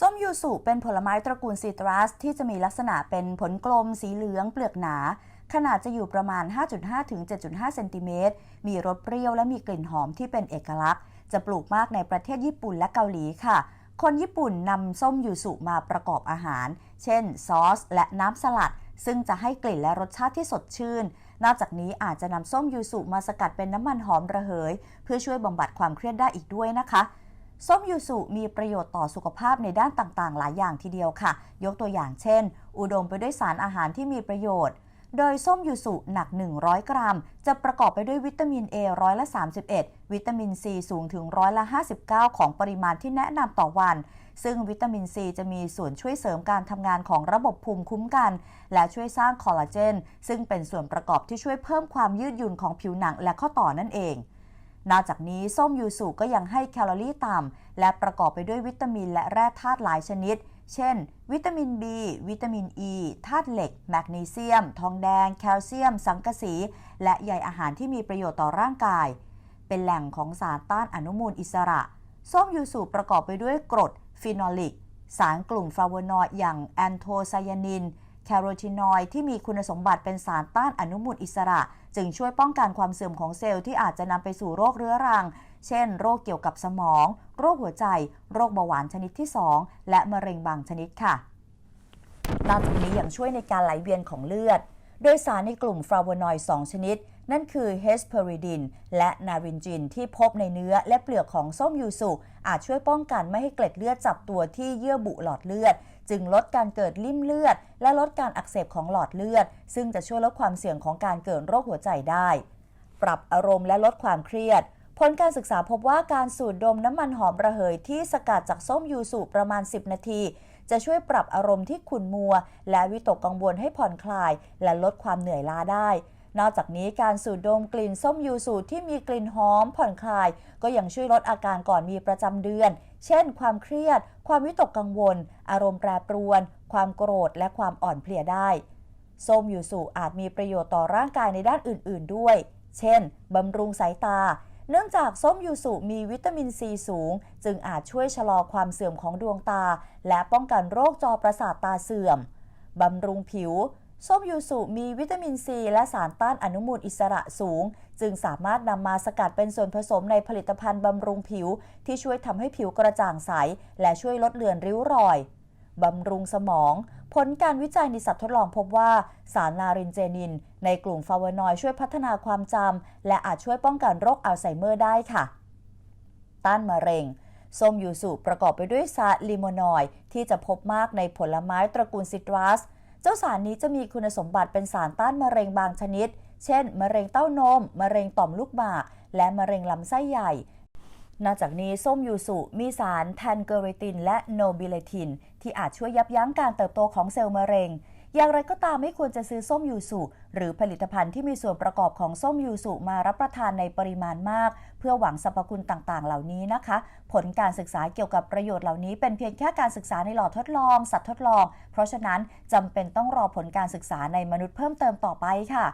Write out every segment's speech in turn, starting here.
ส้มยูสุเป็นผลไม้ตระกูลซิตรัสที่จะมีลักษณะเป็นผลกลมสีเหลืองเปลือกหนา ขนาดจะอยู่ประมาณ 5.5 ถึง 7.5 เซนติเมตร มีรสเปรี้ยวและมีกลิ่นหอมที่เป็นเอกลักษณ์ จะปลูกมากในประเทศญี่ปุ่นและเกาหลีค่ะ คนญี่ปุ่นนำส้มยูสุมาประกอบอาหาร เช่น ซอส และน้ำสลัด ซึ่งจะให้กลิ่นและรสชาติที่สดชื่น นอกจากนี้อาจจะนำส้มยูสุมาสกัดเป็นน้ำมันหอมระเหย เพื่อช่วยบำบัดความเครียดได้อีกด้วยนะคะ ส้มยูสุมีประโยชน์ต่อสุขภาพในด้านต่างๆ หลายอย่างทีเดียวค่ะ ยกตัวอย่างเช่น อุดมไปด้วยสารอาหารที่มีประโยชน์ โดยส้มยูสุหนัก 100 กรัม จะประกอบไปด้วยวิตามิน A ร้อยละ 31 วิตามิน C สูงถึงร้อยละ 59 ของปริมาณที่แนะนำต่อวัน ซึ่งวิตามิน C จะมีส่วนช่วยเสริมการทำงานของระบบภูมิคุ้มกัน และช่วยสร้างคอลลาเจน ซึ่งเป็นส่วนประกอบที่ช่วยเพิ่มความยืดหยุ่นของผิวหนังและข้อต่อนั่นเอง นอกจากนี้ส้มยูสุก็ยังให้แคลอรี่ต่ำ และประกอบไปด้วยวิตามินและแร่ธาตุหลายชนิด เช่น วิตามิน B วิตามิน E ธาตุเหล็ก แมกนีเซียม ทองแดง แคลเซียม สังกะสี และใยอาหารที่มีประโยชน์ต่อร่างกาย เป็นแหล่งของสารต้านอนุมูลอิสระ ส้มยูสุประกอบไปด้วยกรดฟีนอลิก สารกลุ่มฟลาโวนอยด์อย่างแอนโทไซยานิน แคโรทีนอยด์ที่มีคุณสมบัติเป็นสารต้านอนุมูลอิสระ จึงช่วยป้องกันความเสื่อมของเซลล์ที่อาจจะนำไปสู่โรคเรื้อรัง เช่น โรคเกี่ยวกับสมอง โรคหัวใจ โรคเบาหวานชนิดที่ 2 และมะเร็งบางชนิดค่ะนอกจากนี้ยังช่วยในการไหลเวียนของเลือด โดยสารในกลุ่มฟลาวโวนอยด์2ชนิด นั่นคือเฮสเพอริดินและนารินจินที่พบในเนื้อและเปลือกของส้มยูสุอาจช่วยป้องกันไม่ให้เกล็ดเลือดจับตัวที่เยื่อบุหลอดเลือด จึงลดการเกิดลิ่มเลือด และลดการอักเสบของหลอดเลือด ซึ่งจะช่วยลดความเสี่ยงของการเกิดโรคหัวใจได้ ปรับอารมณ์และลดความเครียดผลการศึกษาพบว่าการสูดดมน้ำมันหอมระเหยที่สกัดจากส้มยูสุประมาณ 10 นาที จะช่วยปรับอารมณ์ที่ขุ่นมัว และวิตกกังวลให้ผ่อนคลาย และลดความเหนื่อยล้าได้ นอกจากนี้การสูดดมกลิ่นส้มยูสุที่มีกลิ่นหอมผ่อนคลาย ก็ยังช่วยลดอาการก่อนมีประจำเดือน เช่น ความเครียด ความวิตกกังวล อารมณ์แปรปรวน ความโกรธ และความอ่อนเพลียได้ส้มยูสุอาจมีประโยชน์ต่อร่างกายในด้านอื่น ๆ ด้วย เช่น บำรุงสายตา เนื่องจากส้มยูสุมีวิตามินซีสูง จึงอาจช่วยชะลอความเสื่อมของดวงตา และป้องกันโรคจอประสาทตาเสื่อม บำรุงผิว ส้มยูสุมีวิตามินซีและสารต้านอนุมูลอิสระสูง จึงสามารถนำมาสกัดเป็นส่วนผสมในผลิตภัณฑ์บำรุงผิว ที่ช่วยทำให้ผิวกระจ่างใส และช่วยลดเลือนริ้วรอยบำรุงสมอง ผลการวิจัยในสัตว์ทดลองพบว่า สารนารินเจนิน ในกลุ่มฟาโวนอยด์ช่วยพัฒนาความจำและอาจช่วยป้องกันโรคอัลไซเมอร์ได้ค่ะ ต้านมะเร็งส้มยูสุประกอบไปด้วยสารลิโมนอยด์ที่จะพบมากในผลไม้ตระกูลซิตรัส เจ้าสารนี้จะมีคุณสมบัติเป็นสารต้านมะเร็งบางชนิด เช่น มะเร็งเต้านม มะเร็งต่อมลูกหมาก และมะเร็งลำไส้ใหญ่นอกจากนี้ส้มยูสุมีสารแทนเกอริตินและโนบิเลติน ที่อาจช่วยยับยั้งการเติบโตของเซลล์มะเร็ง อย่างไรก็ตามไม่ควรจะซื้อส้มยูสุหรือผลิตภัณฑ์ที่มีส่วนประกอบของส้มยูสุมารับประทานในปริมาณมาก เพื่อหวังสรรพคุณต่าง ๆ เหล่านี้นะคะ ผลการศึกษาเกี่ยวกับประโยชน์เหล่านี้ เป็นเพียงแค่การศึกษาในหลอดทดลอง สัตว์ทดลอง เพราะฉะนั้นจำเป็นต้องรอผลการศึกษาในมนุษย์เพิ่มเติมต่อไปค่ะ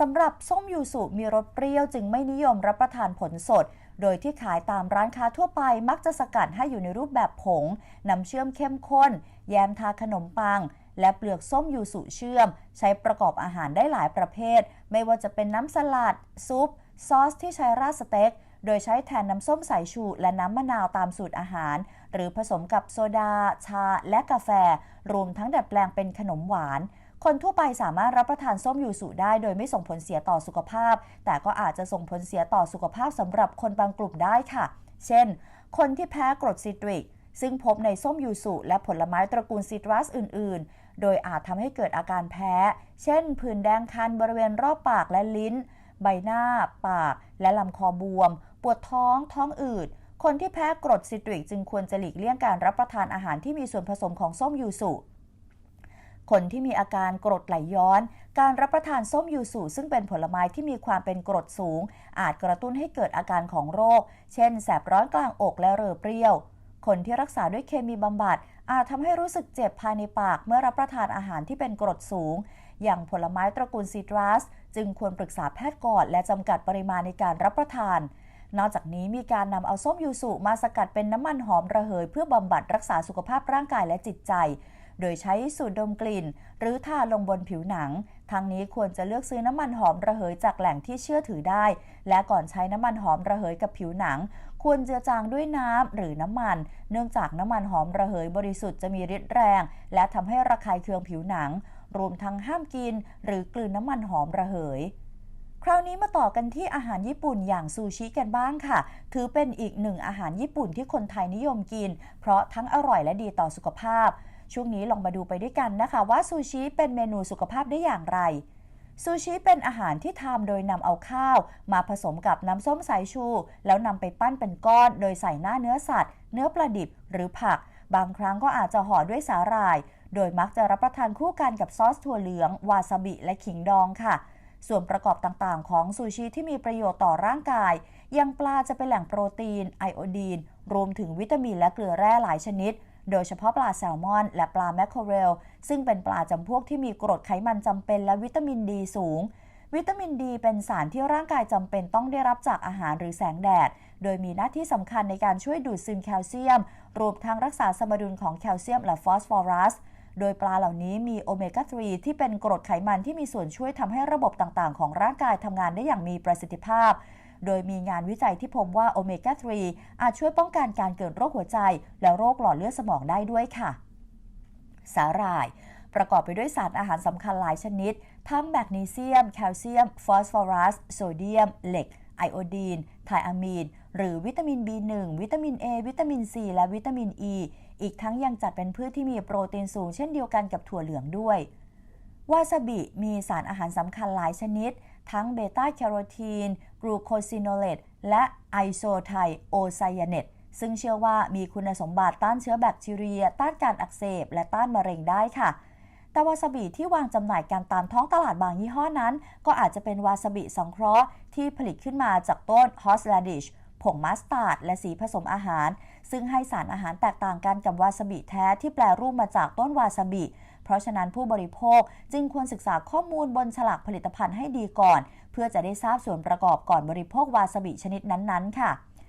สำหรับส้มยูสุมีรสเปรี้ยวจึงไม่นิยมรับประทานผลสด โดยที่ขายตามร้านค้าทั่วไปมักจะสกัดให้อยู่ในรูปแบบผง น้ำเชื่อมเข้มข้น แยมทาขนมปัง และเปลือกส้มยูสุเชื่อม ใช้ประกอบอาหารได้หลายประเภท ไม่ว่าจะเป็นน้ำสลัด ซุป ซอสที่ใช้ราดสเต็ก โดยใช้แทนน้ำส้มสายชู และน้ำมะนาวตามสูตรอาหาร หรือผสมกับโซดา ชา และกาแฟ รวมทั้งดัดแปลงเป็นขนมหวานคนทั่วไปสามารถรับประทานส้มยูสุได้โดยไม่ส่งผลเสียต่อสุขภาพ แต่ก็อาจจะส่งผลเสียต่อสุขภาพสำหรับคนบางกลุ่มได้ค่ะ เช่น คนที่แพ้กรดซิตริก ซึ่งพบในส้มยูสุและผลไม้ตระกูลซิตรัสอื่น ๆ โดยอาจทำให้เกิดอาการแพ้ เช่นผื่นแดงคันบริเวณรอบปากและลิ้น ใบหน้า ปาก และลำคอบวม ปวดท้อง ท้องอืด คนที่แพ้กรดซิตริกจึงควรจะหลีกเลี่ยงการรับประทานอาหารที่มีส่วนผสมของส้มยูสุคนที่มีอาการกรดไหลย้อน การรับประทานส้มยูสุซึ่งเป็นผลไม้ที่มีความเป็นกรดสูง อาจกระตุ้นให้เกิดอาการของโรค เช่น แสบร้อนกลางอกและเรอเปรี้ยว คนที่รักษาด้วยเคมีบำบัด อาจทำให้รู้สึกเจ็บภายในปากเมื่อรับประทานอาหารที่เป็นกรดสูง อย่างผลไม้ตระกูลซิตรัส จึงควรปรึกษาแพทย์ก่อน และจำกัดปริมาณในการรับประทาน นอกจากนี้มีการนำเอาส้มยูสุมาสกัดเป็นน้ำมันหอมระเหย เพื่อบำบัดรักษาสุขภาพร่างกายและจิตใจ โดยใช้สูตรดมกลิ่น หรือทาลงบนผิวหนังทางนี้ควรจะเลือกซื้อน้ำมันหอมระเหยจากแหล่งที่เชื่อถือได้ และก่อนใช้น้ำมันหอมระเหยกับผิวหนัง ควรเจือจางด้วยน้ำหรือน้ำมัน เนื่องจากน้ำมันหอมระเหยบริสุทธิ์จะมีฤทธิ์แรง และทำให้ระคายเคืองผิวหนัง รวมทั้งห้ามกิน หรือกลืนน้ำมันหอมระเหยคราวนี้มาต่อกันที่อาหารญี่ปุ่นอย่างซูชิกันบ้างค่ะ ถือเป็นอีกหนึ่งอาหารญี่ปุ่นที่คนไทยนิยมกิน เพราะทั้งอร่อยและดีต่อสุขภาพ ช่วงนี้ลองมาดูไปด้วยกันนะคะ ว่าซูชิเป็นเมนูสุขภาพได้อย่างไร ซูชิเป็นอาหารที่ทำโดยนำเอาข้าว มาผสมกับน้ำส้มสายชู แล้วนำไปปั้นเป็นก้อน โดยใส่หน้าเนื้อสัตว์ เนื้อปลาดิบหรือผัก บางครั้งก็อาจจะห่อด้วยสาหร่าย โดยมักจะรับประทานคู่กันกับซอสถั่วเหลือง วาซาบิ และขิงดองค่ะ ส่วนประกอบต่างๆ ของซูชิที่มีประโยชน์ต่อร่างกายยังปลาจะเป็นแหล่งโปรตีน ไอโอดีน รวมถึงวิตามินและเกลือแร่หลายชนิด โดยเฉพาะปลาแซลมอน และปลาแมคเคอเรล ซึ่งเป็นปลาจำพวกที่มีกรดไขมันจำเป็นและวิตามินดีสูง วิตามินดีเป็นสารที่ร่างกายจำเป็นต้องได้รับจากอาหารหรือแสงแดด โดยมีหน้าที่สำคัญในการช่วยดูดซึมแคลเซียม รวมทั้งรักษาสมดุลของแคลเซียมและฟอสฟอรัส โดยปลาเหล่านี้มีโอเมก้า 3 ที่เป็นกรดไขมันที่มีส่วนช่วยทำให้ระบบต่างๆ ของร่างกายทำงานได้อย่างมีประสิทธิภาพ โดยมีงานวิจัยที่พบว่าโอเมก้า 3 อาจช่วยป้องกันการเกิดโรคหัวใจ และโรคหลอดเลือดสมองได้ด้วยค่ะ สาหร่าย ประกอบไปด้วยสารอาหารสำคัญหลายชนิด ทั้งแมกนีเซียม แคลเซียม ฟอสฟอรัส โซเดียม เหล็ก ไอโอดีน ไทอะมีน หรือวิตามิน B1 วิตามิน A วิตามิน C และวิตามิน E อีกทั้งยังจัดเป็นพืชที่มีโปรตีนสูงเช่นเดียวกันกับถั่วเหลืองด้วยวาซาบิมีสารอาหารสำคัญหลายชนิด ทั้งเบต้าแคโรทีน กลูโคซิโนเลตและไอโซไทโอไซยาเนตซึ่งเชื่อว่ามีคุณสมบัติต้านเชื้อแบคทีเรีย ต้านการอักเสบ และต้านมะเร็งได้ค่ะ แต่วาซาบิที่วางจำหน่ายกันตามท้องตลาดบางยี่ห้อนั้น ก็อาจจะเป็นวาซาบิสังเคราะห์ที่ผลิตขึ้นมาจากต้นฮอสแลดิช ผงมัสตาร์ดและสีผสมอาหาร ซึ่งให้สารอาหารแตกต่างกันกับวาซาบิแท้ที่แปลรูปมาจากต้นวาซาบิ เพราะฉะนั้นผู้บริโภคจึงควรศึกษาข้อมูลบนฉลากผลิตภัณฑ์ให้ดีก่อน เพื่อจะได้ทราบส่วนประกอบก่อนบริโภควาซาบิชนิดนั้นๆ ค่ะ